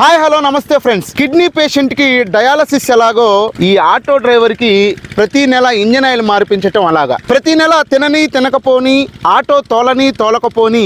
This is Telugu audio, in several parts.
హాయ్ హలో నమస్తే ఫ్రెండ్స్. కిడ్నీ పేషెంట్కి డయాలసిస్ ఎలాగో ఈ ఆటో డ్రైవర్కి ప్రతి నెల ఇంజన్ ఆయిల్ మార్పించటం అలాగా. ప్రతి నెల తినని తినకపోని ఆటో తోలని తోలకపోని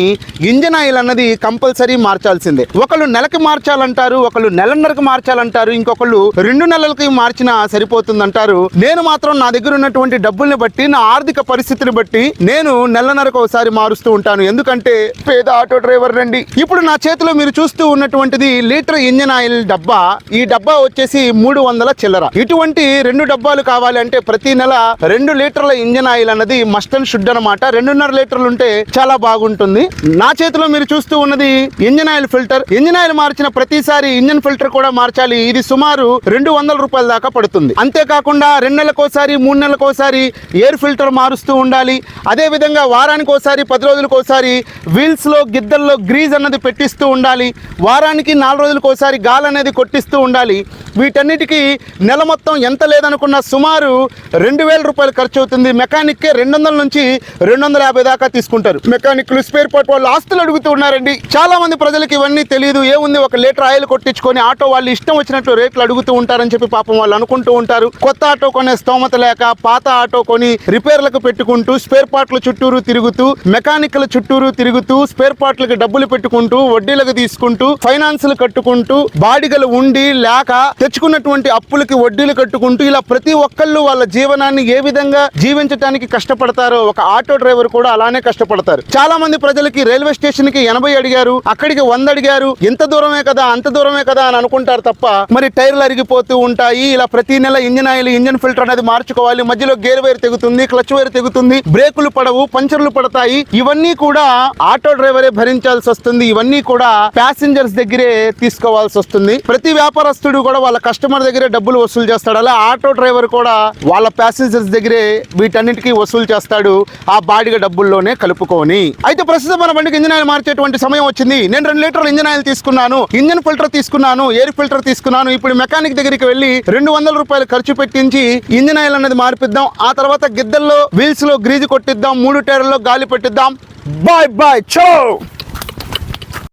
ఇంజన్ ఆయిల్ అన్నది కంపల్సరీ మార్చాల్సిందే. ఒకళ్ళు నెలకి మార్చాలంటారు ఒకళ్ళు నెలన్నరకు మార్చాలంటారు ఇంకొకళ్ళు రెండు నెలలకి మార్చినా సరిపోతుందంటారు. నేను మాత్రం నా దగ్గర ఉన్నటువంటి డబ్బుల్ని బట్టి నా ఆర్థిక పరిస్థితిని బట్టి నేను నెలన్నరకు ఒకసారి మారుస్తూ ఉంటాను. ఎందుకంటే పేద ఆటో డ్రైవర్ రండి. ఇప్పుడు నా చేతిలో మీరు చూస్తూ ఉన్నటువంటిది లీటర్ ఇంజన్ ఆయిల్ డబ్బా. ఈ డబ్బా వచ్చేసి మూడు వందల చిల్లర. ఇటువంటి రెండు డబ్బాలు కావాలి అంటే ప్రతి నెల రెండు లీటర్ల ఇంజన్ ఆయిల్ అన్నది మస్ట్ అండ్ షుడ్ అనమాట రెండున్నర లీటర్లు ఉంటే చాలా బాగుంటుంది. నా చేతిలో మీరు చూస్తూ ఉన్నది engine oil filter. Engine oil మార్చిన ప్రతిసారి ఇంజన్ ఫిల్టర్ కూడా మార్చాలి. ఇది సుమారు రెండు వందల రూపాయల దాకా పడుతుంది. అంతేకాకుండా రెండు నెలలకోసారి మూడు నెలలకోసారి ఎయిర్ ఫిల్టర్ మారుస్తూ ఉండాలి. అదే విధంగా వారానికి ఒకసారి పది రోజులకు ఒకసారి వీల్స్లో గిద్దల్లో గ్రీజ్ అన్నది పెట్టిస్తూ ఉండాలి. వారానికి నాలుగు రోజులకు ఒకసారి గాలి అనేది కొట్టిస్తూ ఉండాలి. వీటన్నిటికీ నెల మొత్తం ఎంత లేదనుకున్న సుమారు రెండు వేల రూపాయలు ఖర్చు అవుతుంది. మెకానిక్కే రెండు వందల నుంచి రెండు వందల యాభై దాకా తీసుకుంటారు. మెకానిక్లు స్పేర్ పార్ట్ వాళ్ళు ఆస్తులు అడుగుతూ ఉన్నారండి. చాలా మంది ప్రజలకు ఇవన్నీ తెలియదు ఏముంది? ఒక లీటర్ ఆయిల్ కొట్టించుకొని ఆటో వాళ్ళు ఇష్టం వచ్చినట్లు రేట్లు అడుగుతూ ఉంటారని చెప్పి పాపం వాళ్ళు అనుకుంటూ ఉంటారు. కొత్త ఆటో కొనే స్తోమత లేక పాత ఆటో కొని రిపేర్లకు పెట్టుకుంటూ స్పేర్ పార్ట్ల చుట్టూరు తిరుగుతూ మెకానిక్ల చుట్టూరు తిరుగుతూ స్పేర్ పార్ట్లకు డబ్బులు పెట్టుకుంటూ వడ్డీలకు తీసుకుంటూ ఫైనాన్సులు కట్టుకుంటూ బాడిగలు ఉండి లేక తెచ్చుకున్నటువంటి అప్పులకి వడ్డీలు కట్టుకుంటూ ఇలా ప్రతి ఒక్కళ్ళు వాళ్ళ జీవనాన్ని ఏ విధంగా జీవించడానికి కష్టపడతారో ఒక ఆటో డ్రైవర్ కూడా అలానే కష్టపడతారు. చాలా మంది ప్రజలకి రైల్వే స్టేషన్కి ఎనభై అడిగారు అక్కడికి వంద అడిగారు ఎంత దూరమే కదా అంత దూరమే కదా అని అనుకుంటారు తప్ప మరి టైర్లు అరిగిపోతూ ఉంటాయి ఇలా ప్రతి నెల ఇంజన్ ఆయిల్ ఇంజన్ ఫిల్టర్ అనేది మార్చుకోవాలి మధ్యలో గేర్ వైర్ తెగుతుంది క్లచ్ వైర్ తెగుతుంది బ్రేకులు పడవు పంచర్లు పడతాయి ఇవన్నీ కూడా ఆటో డ్రైవరే భరించాల్సి వస్తుంది ఇవన్నీ కూడా ప్యాసింజర్స్ దగ్గరే తీసుకు తీసుకోవాల్సి వస్తుంది. ప్రతి వ్యాపారస్తుడు కూడా వాళ్ళ కస్టమర్ దగ్గరే డబ్బులు వసూలు చేస్తాడు. అలా ఆటో డ్రైవర్ కూడా వాళ్ళ ప్యాసింజర్స్ దగ్గరే వీటన్నిటికీ వసూలు చేస్తాడు ఆ బాడిగ డబ్బుల్లోనే కలుపుకొని. అయితే ప్రస్తుతం మన బండికి ఇంజన్ ఆయిల్ మార్చేటువంటి సమయం వచ్చింది. నేను రెండు లీటర్లు ఇంజన్ ఆయిల్ తీసుకున్నాను. ఇంజన్ ఫిల్టర్ తీసుకున్నాను ఎయిర్ ఫిల్టర్ తీసుకున్నాను. ఇప్పుడు మెకానిక్ దగ్గరికి వెళ్ళి రెండు వందల రూపాయలు ఖర్చు పెట్టించి ఇంజన్ ఆయిల్ అనేది మార్పిద్దాం. ఆ తర్వాత గిద్దల్లో వీల్స్లో గ్రీజు కొట్టిద్దాం. మూడు టైర్లలో గాలి పెట్టిద్దాం. బాయ్ బాయ్ చో!